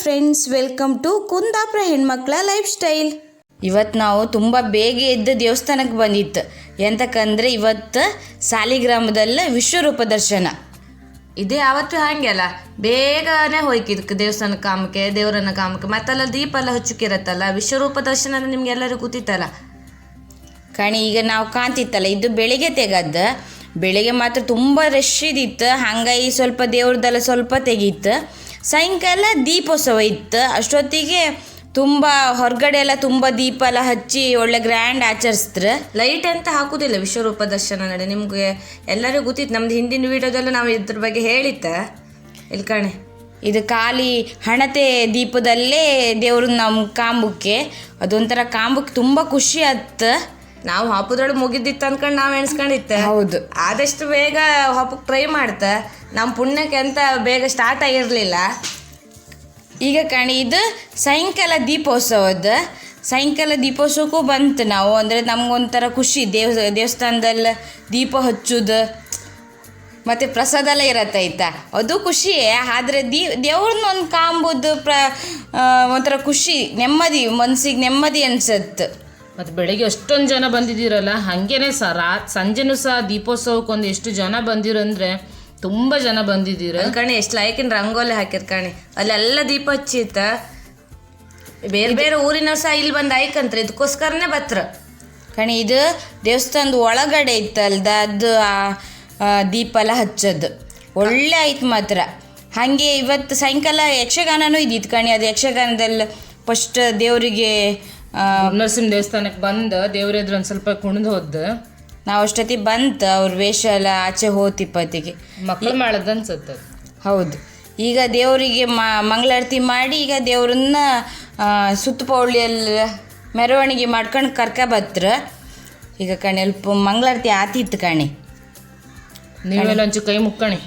Friends welcome to Kundapura ಹೆಣ್ಮಕ್ಳ life style ಇವತ್ತು ನಾವು ತುಂಬ ಬೇಗ ಎದ್ದು ದೇವಸ್ಥಾನಕ್ಕೆ ಬಂದಿತ್ತು. ಎಂತಕ್ಕಂದ್ರೆ ಇವತ್ತು ಸಾಲಿಗ್ರಾಮದಲ್ಲಿ ವಿಶ್ವರೂಪ ದರ್ಶನ. ಇದೇ ಯಾವತ್ತೂ ಹಂಗೆ ಅಲ್ಲ, ಬೇಗನೆ ಹೋಯ್ಕಿದಕ್ಕೆ ದೇವಸ್ಥಾನ ಕಾಮಕ್ಕೆ, ದೇವರನ್ನ ಕಾಮಕ್ಕೆ. ಮತ್ತೆಲ್ಲ ದೀಪ ಎಲ್ಲ ಹಚ್ಚುಕಿರತ್ತಲ್ಲ, ವಿಶ್ವರೂಪ ದರ್ಶನ ನಿಮ್ಗೆ ಕೂತಿತ್ತಲ್ಲ ಕಣಿ, ಈಗ ನಾವು ಕಾಂತಿತ್ತಲ್ಲ ಇದು ಬೆಳಿಗ್ಗೆ ತೆಗದ್ದು ಬೆಳಿಗ್ಗೆ ಮಾತ್ರ ತುಂಬ ರಶ್ ಇದಿತ್ತು. ಹಂಗಾಗಿ ಸ್ವಲ್ಪ ದೇವ್ರದ್ದೆಲ್ಲ ಸ್ವಲ್ಪ ತೆಗೀತು. ಸಾಯಂಕಾಲ ದೀಪೋತ್ಸವ ಇತ್ತು. ಅಷ್ಟೊತ್ತಿಗೆ ತುಂಬ ಹೊರಗಡೆ ಎಲ್ಲ ತುಂಬ ದೀಪ ಎಲ್ಲ ಹಚ್ಚಿ ಒಳ್ಳೆ ಗ್ರ್ಯಾಂಡ್ ಆಚರಿಸಿದ್ರು. ಲೈಟ್ ಅಂತ ಹಾಕುದಿಲ್ಲ ವಿಶ್ವರೂಪ ದರ್ಶನ ನಡೆ. ನಿಮಗೆ ಎಲ್ಲರಿಗೂ ಗೊತ್ತಿತ್ತು. ನಮ್ದು ಹಿಂದಿನ ವೀಡಿಯೋದಲ್ಲೂ ನಾವು ಇದ್ರ ಬಗ್ಗೆ ಹೇಳಿತ್ತ ಇಲ್ಲಿ ಕಣೆ. ಇದು ಖಾಲಿ ಹಣತೆ ದೀಪದಲ್ಲೇ ದೇವ್ರನ್ನ ನಮ್ಮ ಕಾಂಬಕ್ಕೆ. ಅದೊಂಥರ ಕಾಂಬುಕ್ಕೆ ತುಂಬ ಖುಷಿ ಆಯ್ತು. ನಾವು ಹಬ್ಬದೊಳಗೆ ಮುಗಿದಿತ್ತು ಅನ್ಕೊಂಡು ನಾವು ಎಣಿಸ್ಕೊಂಡಿತ್ತೆ. ಹೌದು. ಆದಷ್ಟು ಬೇಗ ಹಬ್ಬಕ್ಕೆ ಟ್ರೈ ಮಾಡ್ತ. ನಮ್ಮ ಪುಣ್ಯಕ್ಕೆ ಅಂತ ಬೇಗ ಸ್ಟಾರ್ಟ್ ಆಗಿರಲಿಲ್ಲ. ಈಗ ಕಣಿ ಇದು ಸಾಯಂಕಾಲ ದೀಪೋತ್ಸವದ. ಸಾಯಂಕಾಲ ದೀಪೋತ್ಸವಕ್ಕೂ ಬಂತು ನಾವು. ಅಂದರೆ ನಮಗೊಂಥರ ಖುಷಿ. ದೇವ ದೇವಸ್ಥಾನದಲ್ಲಿ ದೀಪ ಹಚ್ಚೋದು. ಮತ್ತು ಪ್ರಸಾದ ಎಲ್ಲ ಇರತ್ತೈತಾ ಅದು ಖುಷಿಯೇ. ಆದರೆ ದೀ ದೇವ್ರನ್ನ ಒಂದು ಕಾಂಬೋದು ಪ್ರ ಒಂಥರ ಖುಷಿ ನೆಮ್ಮದಿ ಮನ್ಸಿಗೆ ನೆಮ್ಮದಿ ಅನ್ಸತ್ತೆ ಮತ್ತು ಬೆಳಗ್ಗೆ ಅಷ್ಟೊಂದು ಜನ ಬಂದಿದ್ದೀರಲ್ಲ ಹಾಗೇನೆ ಸಹ ರಾ ಸಂಜೆನೂ ಸಹ ದೀಪೋತ್ಸವಕ್ಕೊಂದು ಎಷ್ಟು ಜನ ಬಂದಿರಂದ್ರೆ ತುಂಬ ಜನ ಬಂದಿದ್ದೀರ. ಕಣಿ ಎಷ್ಟು ಲೈಕಿನ ರಂಗೋಲಿ ಹಾಕಿರ್ ಕಣಿ. ಅಲ್ಲೆಲ್ಲ ದೀಪ ಹಚ್ಚಿತ್ತ. ಬೇರೆ ಬೇರೆ ಊರಿನವ್ರು ಸಹ ಇಲ್ಲಿ ಬಂದು ಆಯ್ಕಂತ್ರಿ ಇದಕ್ಕೋಸ್ಕರನೇ ಬತ್ರ. ಕಣಿ ಇದು ದೇವಸ್ಥಾನದ ಒಳಗಡೆ ಇತ್ತಲ್ದ ಅದು ದೀಪ ಎಲ್ಲ ಹಚ್ಚೋದು. ಒಳ್ಳೆ ಆಯ್ತು ಮಾತ್ರ. ಹಾಗೆ ಇವತ್ತು ಸಾಯಂಕಾಲ ಯಕ್ಷಗಾನನೂ ಇದ್ದಿತ್ತು ಕಣಿ ಅದು ಯಕ್ಷಗಾನದಲ್ಲಿ ಫಸ್ಟ್ ದೇವರಿಗೆ ನರಸಿಂಹ ದೇವಸ್ಥಾನಕ್ಕೆ ಬಂದು ದೇವ್ರ ಎದುರು ಒಂದು ಸ್ವಲ್ಪ ಕುಣಿದು ಹೋದ್ದು. ನಾವು ಅಷ್ಟೊತ್ತಿ ಬಂತು ಅವ್ರ ವೇಷ ಎಲ್ಲ ಆಚೆ ಹೋತಿಪ್ಪತ್ತಿಗೆ ಮಕ್ಕಳು ಮಾಡೋದು ಅನ್ಸುತ್ತೆ ಹೌದು. ಈಗ ದೇವರಿಗೆ ಮಂಗಳಾರತಿ ಮಾಡಿ ಈಗ ದೇವ್ರನ್ನ ಸುತ್ತಪೌಳಿಯಲ್ಲಿ ಮೆರವಣಿಗೆ ಮಾಡ್ಕೊಂಡು ಕರ್ಕ ಬತ್ರ. ಈಗ ಕಣಿ ಅಲ್ಪ ಮಂಗಳಾರತಿ ಆತಿತ್ತು ಕಣಿ. ನೀವೆಲ್ಲ ಒಂಚು ಕೈ ಮುಕ್ಕಣಿ.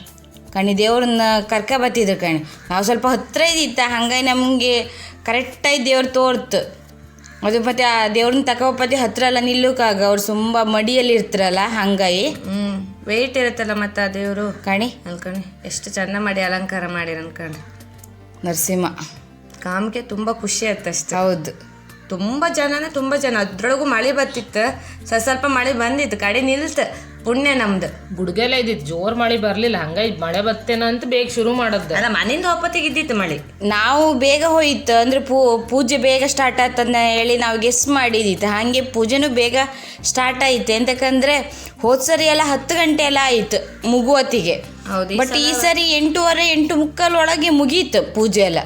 ಕಣಿ ದೇವ್ರನ್ನ ಕರ್ಕ ಬತ್ತಿದ್ರು ಕಣಿ. ನಾವು ಸ್ವಲ್ಪ ಹತ್ತಿರ ಇದ್ದಿತ್ತ ಹಂಗಾಗಿ ನಮಗೆ ಕರೆಕ್ಟಾಗಿ ದೇವ್ರು ತೋರ್ತು. ಅದು ಮತ್ತೆ ಆ ದೇವ್ರನ್ನ ತಗೋಪತಿ ಹತ್ರ ಎಲ್ಲ ನಿಲ್ಲುಕಾಗ ಅವ್ರು ತುಂಬ ಮಡಿಯಲ್ಲಿ ಇರ್ತಾರಲ್ಲ ಹಂಗಾಗಿ. ಹ್ಮ್. ವೆಯ್ಟ್ ಇರುತ್ತಲ್ಲ ಮತ್ತೆ ಆ ದೇವರು? ಕಣಿ. ಅನ್ಕಣಿ ಎಷ್ಟು ಚಂದ ಮಾಡಿ ಅಲಂಕಾರ ಮಾಡಿರ ಅನ್ಕಣಿ ನರಸಿಂಹ. ಕಾಮಕ್ಕೆ ತುಂಬಾ ಖುಷಿ ಆಯ್ತು ಅಷ್ಟೇ. ಹೌದು. ತುಂಬಾ ಜನನೇ ತುಂಬಾ ಜನ. ಅದ್ರೊಳಗೂ ಮಳೆ ಬತ್ತಿತ್ತು ಸ್ವಲ್ಪ ಸ್ವಲ್ಪ ಮಳೆ ಬಂದಿತ್ತು. ಕಡೆ ನಿಲ್ತು. ಪುಣ್ಯ ನಮ್ದು. ಗುಡ್ಗೆಲ್ಲ ಇದ್ದಿತ್ತು ಜೋರ್ ಮಳೆ ಬರ್ಲಿಲ್ಲ ಹಂಗ ಮಳೆ ಬತ್ತೇನ ಅಂತ ಬೇಗ ಶುರು ಮಾಡದ್ದ ಅಲ್ಲ ಮನೆಯಿಂದ ಒಪ್ಪತ್ತಿಗೆ ಇದ್ದಿತ್ತು ಮಳೆ. ನಾವು ಬೇಗ ಹೋಯ್ತು ಅಂದ್ರೆ ಪೂ ಪೂಜೆ ಬೇಗ ಸ್ಟಾರ್ಟ್ ಆತಂದ ಹೇಳಿ ನಾವು ಗೆಸ್ ಮಾಡಿದ್ದಿತ್ತು ಹಾಗೆ ಪೂಜೆನೂ ಬೇಗ ಸ್ಟಾರ್ಟ್ ಆಯ್ತು. ಎಂತಕಂದ್ರೆ ಹೋದ್ ಸರಿ ಎಲ್ಲ ಹತ್ತು ಗಂಟೆ ಎಲ್ಲ ಆಯ್ತು ಮುಗುವತ್ತಿಗೆ. ಹೌದು ಈ ಬಟ್ ಈ ಸರಿ ಎಂಟೂವರೆ ಎಂಟು ಮುಕ್ಕಲ್ ಒಳಗೆ ಮುಗೀತು ಪೂಜೆ ಎಲ್ಲ.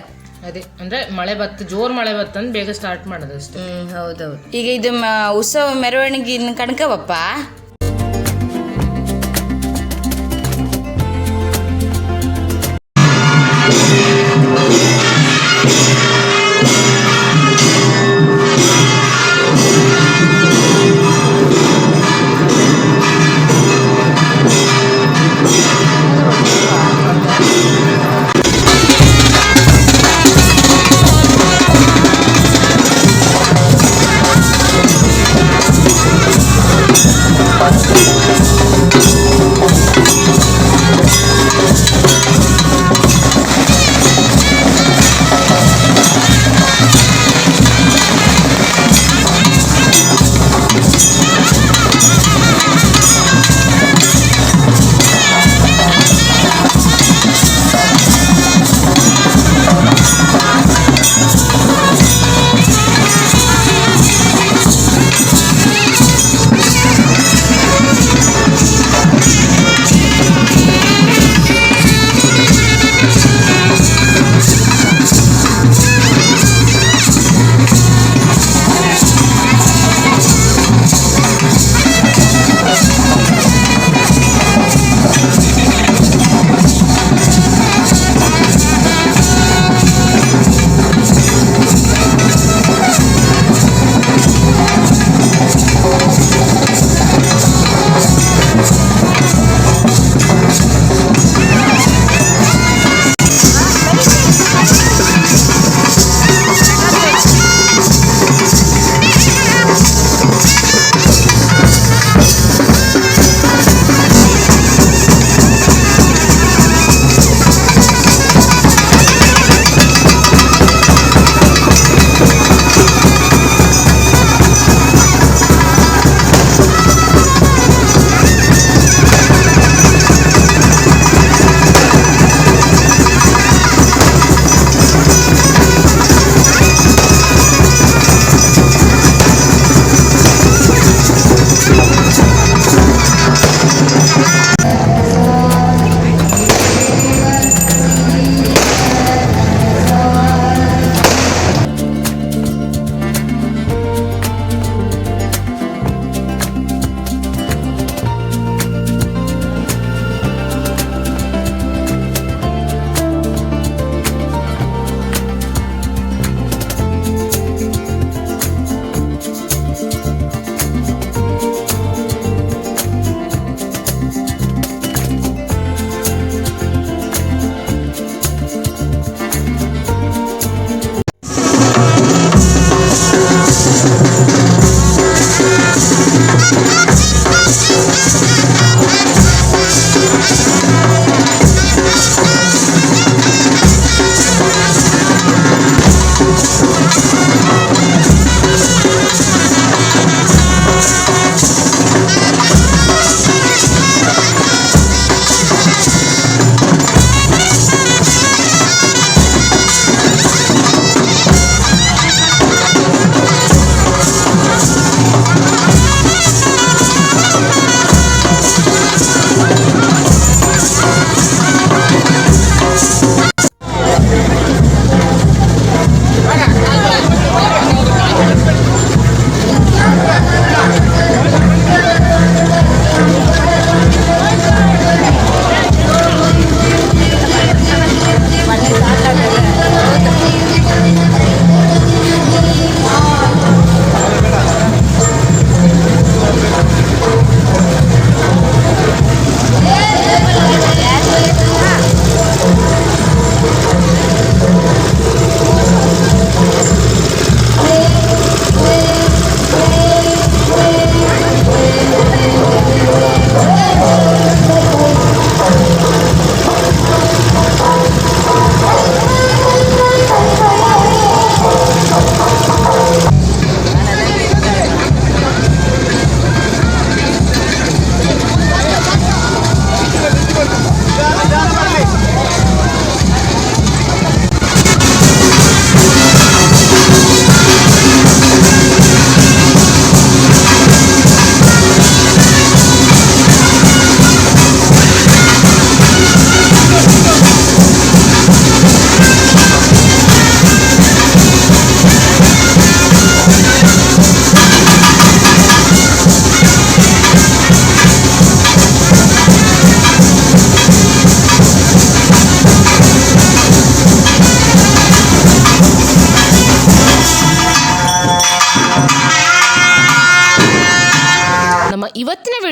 ಅದೇ ಅಂದ್ರೆ ಮಳೆ ಬತ್ತು ಜೋರ್ ಮಳೆ ಬತ್ತಂದ್ ಬೇಗ ಸ್ಟಾರ್ಟ್ ಮಾಡೋದಷ್ಟೇ ಹ್ಮ್ ಹೌದೌದು. ಈಗ ಇದು ಮ ಉತ್ಸವ ಮೆರವಣಿಗೆ ಕಣ್ಕವಪ್ಪ?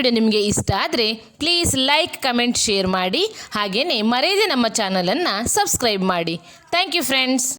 ವಿಡಿಯೋ ನಿಮಗೆ ಇಷ್ಟ ಆದರೆ ಪ್ಲೀಸ್ ಲೈಕ್ ಕಮೆಂಟ್ ಶೇರ್ ಮಾಡಿ. ಹಾಗೆಯೇ ಮರೆಯದೆ ನಮ್ಮ ಚಾನಲನ್ನು ಸಬ್ಸ್ಕ್ರೈಬ್ ಮಾಡಿ. Thank you friends